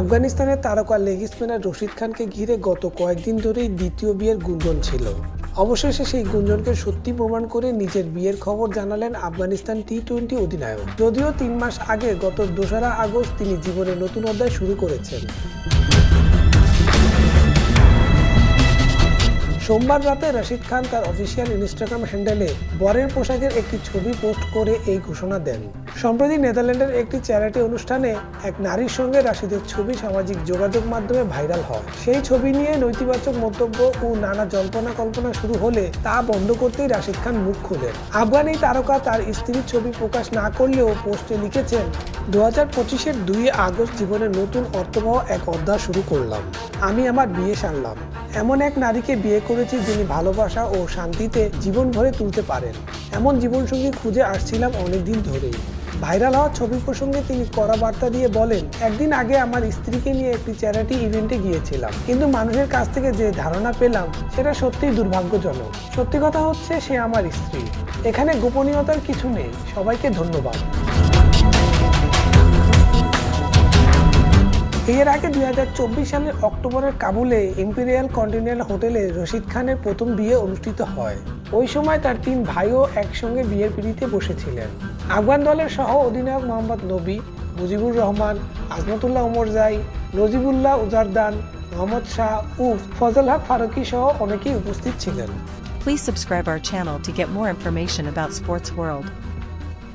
আফগানিস্তানের তারকা leg spinner Rashid খানকে ঘিরে গত কয়েকদিন ধরেই দ্বিতীয় বিয়ের গুঞ্জন ছিল। অবশেষে সেই গুঞ্জনকে সত্যি প্রমাণ করে নিজের বিয়ের খবর জানালেন আফগানিস্তান টি টোয়েন্টি অধিনায়ক। যদিও তিন মাস আগে গত দোসরা আগস্ট তিনি জীবনে নতুন অধ্যায় শুরু করেছেন। সোমবার রাতে রশিদ খান তার অফিসিয়াল ইনস্টাগ্রাম হ্যান্ডেলে বরের পোশাকের একটি ছবি পোস্ট করে এই ঘোষণা দেন। সম্প্রতি নেদারল্যান্ডের একটি চ্যারিটি অনুষ্ঠানে এক নারীর সঙ্গে রাশিদের ছবি সামাজিক যোগাযোগ মাধ্যমে ভাইরাল হয়। সেই ছবি নিয়ে নৈতিবাচক মন্তব্য ও নানা জল্পনা কল্পনা শুরু হলে তা বন্ধ করতেই রাশিদ খান মুখ খোলেন। আফগান এই তারকা তার স্ত্রীর ছবি প্রকাশ না করলেও পোস্টে লিখেছেন দু হাজার পঁচিশের দুই আগস্ট জীবনের নতুন অর্থবহ এক অধ্যায় শুরু করলাম। আমি আমার বিয়ে সারলাম। এমন এক নারীকে বিয়ে করেছি যিনি ভালোবাসা ও শান্তিতে জীবন ভরে তুলতে পারেন। এমন জীবনসঙ্গী খুঁজে আসছিলাম অনেকদিন ধরেই। ভাইরাল হওয়া ছবি প্রসঙ্গে তিনি কড়া বার্তা দিয়ে বলেন, একদিন আগে আমার স্ত্রীকে নিয়ে একটি চ্যারিটি ইভেন্টে গিয়েছিলাম, কিন্তু মানুষের কাছ থেকে যে ধারণা পেলাম, সেটা সত্যিই দুর্ভাগ্যজনক। সত্যি কথা হচ্ছে, সে আমার স্ত্রী। এখানে গোপনীয়তার কিছু নেই। সবাইকে ধন্যবাদ। এর আগে দুই হাজার চব্বিশ সালের অক্টোবরের কাবুলে ইম্পেরিয়াল কন্টিনেন্টাল হোটেলে রশিদ খানের প্রথম বিয়ে অনুষ্ঠিত হয়। ওই সময় তার তিন ভাইও একসঙ্গে বিয়ের পিড়িতে বসেছিলেন। আফগান দলের সহ অধিনায়ক মোহাম্মদ নবী, মুজিবুর রহমান, আজমতুল্লাহ ওমর জাই, নজিবুল্লাহ উজারদান, মোহাম্মদ শাহ ও ফজল হক ফারুকি সহ অনেকেই উপস্থিত ছিলেন। Please subscribe our channel to get more information.